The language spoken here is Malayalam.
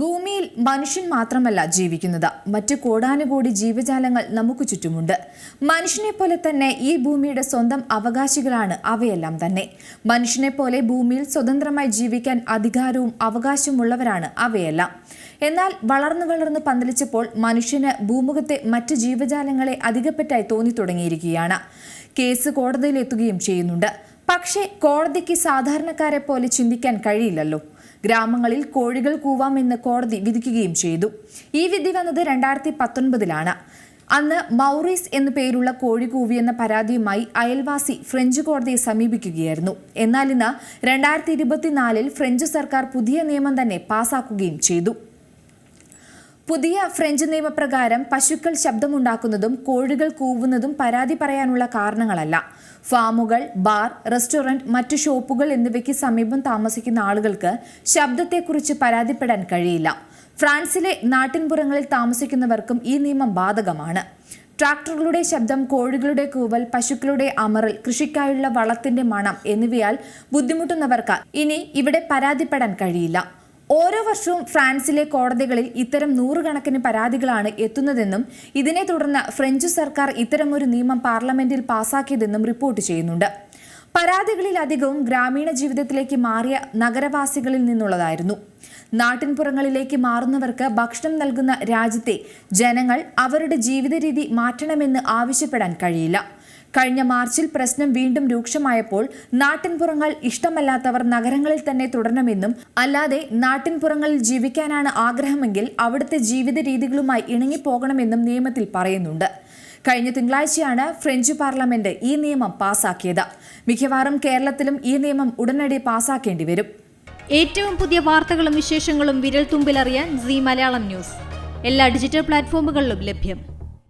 ഭൂമിയിൽ മനുഷ്യൻ മാത്രമല്ല ജീവിക്കുന്നത്. മറ്റു കോടാനുകോടി ജീവജാലങ്ങൾ നമുക്ക് ചുറ്റുമുണ്ട്. മനുഷ്യനെ പോലെ തന്നെ ഈ ഭൂമിയുടെ സ്വന്തം അവകാശികളാണ് അവയെല്ലാം തന്നെ. മനുഷ്യനെ പോലെ ഭൂമിയിൽ സ്വതന്ത്രമായി ജീവിക്കാൻ അധികാരവും അവകാശമുള്ളവരാണ് അവയെല്ലാം. എന്നാൽ വളർന്നു വളർന്ന് പന്തലിച്ചപ്പോൾ മനുഷ്യന് ഭൂമുഖത്തെ മറ്റ് ജീവജാലങ്ങളെ അധികപ്പെട്ടായി തോന്നി തുടങ്ങിയിരിക്കുകയാണ് കേസ് കോടതിയിലെത്തുകയും ചെയ്യുന്നുണ്ട്. പക്ഷേ കോടതിക്ക് സാധാരണക്കാരെ പോലെ ചിന്തിക്കാൻ കഴിയില്ലല്ലോ. ഗ്രാമങ്ങളിൽ കോഴികൾ കൂവാമെന്ന് കോടതി വിധിക്കുകയും ചെയ്തു. ഈ വിധി വന്നത് രണ്ടായിരത്തി പത്തൊൻപതിലാണ് അന്ന് മൗറീസ് എന്നു പേരുള്ള കോഴി കൂവിയെന്ന പരാതിയുമായി അയൽവാസി ഫ്രഞ്ച് കോടതിയെ സമീപിക്കുകയായിരുന്നു. എന്നാൽ ഇന്ന് രണ്ടായിരത്തി ഇരുപത്തിനാലിൽ ഫ്രഞ്ച് സർക്കാർ പുതിയ നിയമം തന്നെ പാസാക്കുകയും ചെയ്തു. പുതിയ ഫ്രഞ്ച് നിയമപ്രകാരം പശുക്കൾ ശബ്ദമുണ്ടാക്കുന്നതും കോഴികൾ കൂവുന്നതും പരാതി പറയാനുള്ള കാരണങ്ങളല്ല. ഫാമുകൾ ബാർ റെസ്റ്റോറന്റ് മറ്റു ഷോപ്പുകൾ എന്നിവയ്ക്ക് സമീപം താമസിക്കുന്ന ആളുകൾക്ക് ശബ്ദത്തെക്കുറിച്ച് പരാതിപ്പെടാൻ കഴിയില്ല. ഫ്രാൻസിലെ നാട്ടിൻപുറങ്ങളിൽ താമസിക്കുന്നവർക്കും ഈ നിയമം ബാധകമാണ്. ട്രാക്ടറുകളുടെ ശബ്ദം കോഴികളുടെ കൂവൽ പശുക്കളുടെ അമറൽ കൃഷിക്കായുള്ള വളത്തിന്റെ മണം എന്നിവയാൽ ബുദ്ധിമുട്ടുന്നവർക്ക് ഇനി ഇവിടെ പരാതിപ്പെടാൻ കഴിയില്ല. ഓരോ വർഷവും ഫ്രാൻസിലെ കോടതികളിൽ ഇത്തരം നൂറുകണക്കിന് പരാതികളാണ് എത്തുന്നതെന്നും ഇതിനെ തുടർന്ന് ഫ്രഞ്ച് സർക്കാർ ഇത്തരമൊരു നിയമം പാർലമെന്റിൽ പാസാക്കിയതെന്നും റിപ്പോർട്ട് ചെയ്യുന്നുണ്ട്. പരാതികളിൽ അധികവും ഗ്രാമീണ ജീവിതത്തിലേക്ക് മാറിയ നഗരവാസികളിൽ നിന്നുള്ളതായിരുന്നു. നാട്ടിൻപുറങ്ങളിലേക്ക് മാറുന്നവർക്ക് ഭക്ഷണം നൽകുന്ന രാജ്യത്തെ ജനങ്ങൾ അവരുടെ ജീവിത രീതി മാറ്റണമെന്ന് ആവശ്യപ്പെടാൻ കഴിയില്ല. കഴിഞ്ഞ മാർച്ചിൽ പ്രശ്നം വീണ്ടും രൂക്ഷമായപ്പോൾ നാട്ടിൻപുറങ്ങൾ ഇഷ്ടമല്ലാത്തവർ നഗരങ്ങളിൽ തന്നെ തുടരണമെന്നും അല്ലാതെ നാട്ടിൻപുറങ്ങളിൽ ജീവിക്കാനാണ് ആഗ്രഹമെങ്കിൽ അവിടുത്തെ ജീവിത രീതികളുമായി ഇണങ്ങിപ്പോകണമെന്നും നിയമത്തിൽ പറയുന്നുണ്ട്. കഴിഞ്ഞ തിങ്കളാഴ്ചയാണ് ഫ്രഞ്ച് പാർലമെന്റ് ഈ നിയമം പാസാക്കിയത്. മിക്കവാറും കേരളത്തിലും ഈ നിയമം ഉടനടി പാസാക്കേണ്ടി വരും. ഏറ്റവും പുതിയ വാർത്തകളും വിശേഷങ്ങളും വിരൽ തുമ്പിലറിയാൻ സി മലയാളം ന്യൂസ്. എല്ലാ ഡിജിറ്റൽ പ്ലാറ്റ്ഫോമുകളിലും ലഭ്യം.